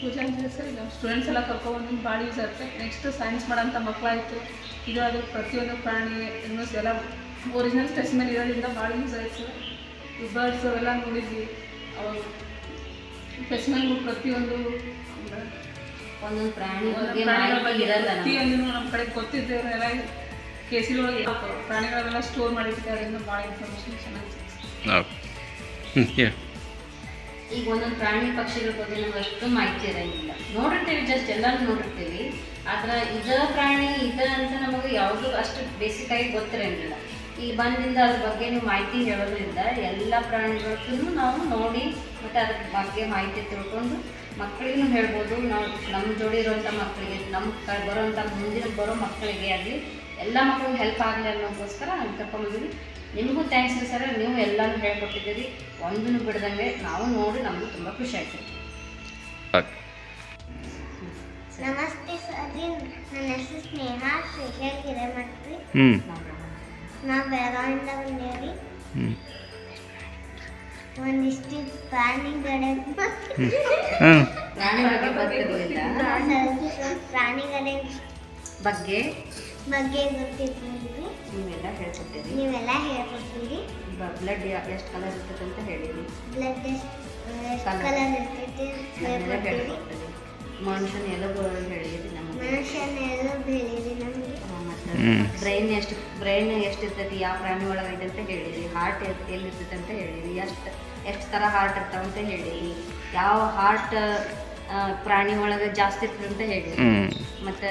ಪೂಜೆ ಅಂದರೆ ಸರ್. ಈಗ ಸ್ಟೂಡೆಂಟ್ಸ್ ಎಲ್ಲ ಕರ್ಕೊಬಂದು ಭಾಳ ಯೂಸ್ ಆಗುತ್ತೆ ನೆಕ್ಸ್ಟ್ ಸೈನ್ಸ್ ಮಾಡೋಂಥ ಮಕ್ಕಳಾಯಿತು ಇದು ಅದು ಪ್ರತಿಯೊಂದು ಪ್ರಾಣಿ ಎನ್ನುಸ್ ಎಲ್ಲ ಒರಿಜಿನಲ್ ಸ್ಪೆಸಿಮೆನ್ ಇರೋದ್ರಿಂದ ಭಾಳ ಯೂಸ್ ಆಯಿತು. ಈ ಬರ್ಡ್ಸ್ ಅವೆಲ್ಲ ನೋಡಿದ್ವಿ. ಅವು ಸ್ಪೆಸಿಮೆನ್ಗಳು ಪ್ರತಿಯೊಂದು ಒಂದೊಂದು ಪ್ರಾಣಿ. ಪ್ರತಿಯೊಂದು ನಮ್ಮ ಕಡೆ ಗೊತ್ತಿದ್ದವರೆಲ್ಲ ಕೇಸಿನೊಳಗೆ ಪ್ರಾಣಿಗಳೆಲ್ಲ ಸ್ಟೋರ್ ಮಾಡಿರ್ತಾರೆ ಅದರಿಂದ ಭಾಳ ಇನ್ಫಾರ್ಮೇಷನ್ ಚೆನ್ನಾಗಿ ಈಗ ಒಂದೊಂದು ಪ್ರಾಣಿ ಪಕ್ಷಿಗಳ ಬಗ್ಗೆ ನಮ್ಗೆ ಅಷ್ಟು ಮಾಹಿತಿ ಇರಂಗಿಲ್ಲ. ನೋಡಿರ್ತೀವಿ ಜಸ್ಟ್ ಎಲ್ಲರೂ ನೋಡಿರ್ತೀವಿ. ಆದ್ರೆ ಇದ ಪ್ರಾಣಿ, ಇದ ಅಂತ ನಮಗೆ ಯಾವುದು ಅಷ್ಟು ಬೇಸಿಕ್ ಆಗಿ ಗೊತ್ತಿರಂಗಿಲ್ಲ. ಈ ಬಂದಿಂದ ಅದ್ರ ಬಗ್ಗೆ ನೀವು ಮಾಹಿತಿ ಹೇಳೋದ್ರಿಂದ ಎಲ್ಲ ಪ್ರಾಣಿಗಳಿಗೂ ನಾವು ನೋಡಿ ಮತ್ತು ಅದ್ರ ಬಗ್ಗೆ ಮಾಹಿತಿ ತಿಳ್ಕೊಂಡು ಮಕ್ಕಳಿಗೂ ಹೇಳ್ಬೋದು. ನಾವು ನಮ್ಮ ಜೋಡಿ ಇರುವಂಥ ಮಕ್ಕಳಿಗೆ ನಮ್ಮ ಕ ಬರೋಂಥ ಮುಂದಿನ ಬರೋ ಮಕ್ಕಳಿಗೆ ಆಗಲಿ, ಎಲ್ಲ ಮಕ್ಕಳಿಗೆ ಹೆಲ್ಪ್ ಆಗಲಿ ಅನ್ನೋದಕ್ಕೋಸ್ಕರ ನಾವು ಕರ್ಕೊಂಬಂದಿವಿ ನಿಮಗೂ ಥ್ಯಾಂಕ್ಸ್ ರೀ ಸರ್ ನೀವು ಎಲ್ಲನೂ ಹೇಳ್ಕೊಟ್ಟಿದ್ದೀರಿ. ಒಂದನ್ನು ಬಿಡ್ದಂಗೆ ನಾವು ನೋಡಿ ನಮಗೂ ತುಂಬ ಖುಷಿ ಆಯ್ತು. ನಮಸ್ತೆ ಸರ್ ನನ್ನ ಹೆಸರು ಸ್ನೇಹ ಶೇಖರ್ ಹಿರೇಮಠ್ರಿ ನಾವು ಬೆಳಗಾವಿಯಿಂದ ಬಂದೇವ್ರಿ ಒಂದಿಷ್ಟು ಪ್ರಾಣಿಗಳ ಪ್ರಾಣಿ ಬಗ್ಗೆ ಗೊತ್ತಿರಲಿಲ್ಲ ಪ್ರಾಣಿಗಳ ಬಗ್ಗೆ? ಬಗ್ಗೆ ನೀವೆಲ್ಲ ಹೇಳ್ಕೊಟ್ಟಿರಿ ನೀವೆಲ್ಲ ಹೇಳ್ಕೊಡ್ತೀವಿ ಬ್ಲಡ್ ಎಷ್ಟು ಕಲರ್ ಇರ್ತದೆ ಅಂತ ಹೇಳಿರಿ. ಬ್ಲಡ್ ಎಷ್ಟು. ಕಲರ್ ಇರ್ತೈತಿ ಹೇಳ್ಕೊಟ್ಟಿರಿ ಮನುಷ್ಯನ ಎಲುಬು ಹೇಳಿರಿ ನಮಗೆ. ಮನುಷ್ಯನೆಲ್ಲ ಹೇಳಿರಿ ನಮಗೆ. ಬ್ರೈನ್ ಎಷ್ಟು ಬ್ರೈನ್ ಎಷ್ಟು ಇರ್ತೈತಿ ಯಾವ ಪ್ರಾಣಿ ಒಳಗೆ ಐತೆ ಅಂತ ಹೇಳಿರಿ. ಹಾರ್ಟ್ ಎಲ್ಲಿ ಇರ್ತೈತೆ ಅಂತ ಹೇಳಿರಿ. ಎಷ್ಟು ಎಷ್ಟು ಥರ ಹಾರ್ಟ್ ಇರ್ತಾವ ಅಂತ ಹೇಳಿರಿ. ಯಾವ ಹಾರ್ಟ್ ಪ್ರಾಣಿ ಒಳಗೆ ಜಾಸ್ತಿ ಇರ್ತದೆ ಅಂತ ಹೇಳಿ ಮತ್ತೆ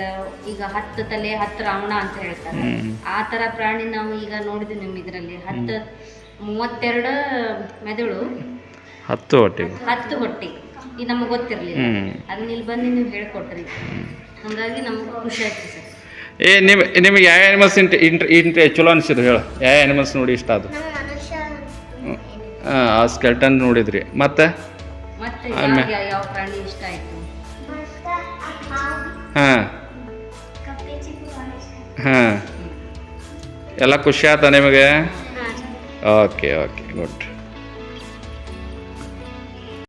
ಈಗ ಹತ್ತು ತಲೆ ಹತ್ತು ರಾವಣ ಅಂತ ಹೇಳ್ತಾರೆ. ಆ ತರ ಪ್ರಾಣಿ ನಾವು ಈಗ ನೋಡಿದ್ವಿ ನಿಮ್ ಇದರಲ್ಲಿ. ಹತ್ತು ಮೂವತ್ತೆರಡು ಮೆದುಳು. ಹತ್ತು ಹೊಟ್ಟೆ. ಹತ್ತು ಹೊಟ್ಟೆ. ಇದು ನಮಗೆ ಗೊತ್ತಿರಲಿಲ್ಲ. ಅದನ್ನ ಇಲ್ಲಿ ಬಂದು ನೀವು ಹೇಳ್ಕೊಟ್ರಿ. ಹಾಗಾಗಿ ನಮ್ಗೆ ಖುಷಿ ಆಯ್ತು ಸರ್. ಏ ನಿಮ್ ನಿಮಗೆ ಯಾವ ಆ್ಯನಿಮಲ್ಸ್ ಇಂಟ್ ಇಂಟ್ರ ಇಂಟ್ರೆ ಚಲೋ ಅನಿಸಿದ್ರು ಹೇಳು. ಯಾವ ಆನಿಮಲ್ಸ್ ನೋಡಿ ಇಷ್ಟ ಅದು? ಹಾಂ ಆ ಸ್ಕೆಲ್ಟನ್ ನೋಡಿದ್ರಿ. ಮತ್ತೆ? ಮತ್ತೆ ಆಮೇಲೆ? ಯಾವ ಪ್ರಾಣಿ ಇಷ್ಟ ಆಯ್ತು? ಹಾಂ. ಹಾಂ. ಎಲ್ಲ ಖುಷಿ ಆಯ್ತಾ ನಿಮಗೆ? Okay okay good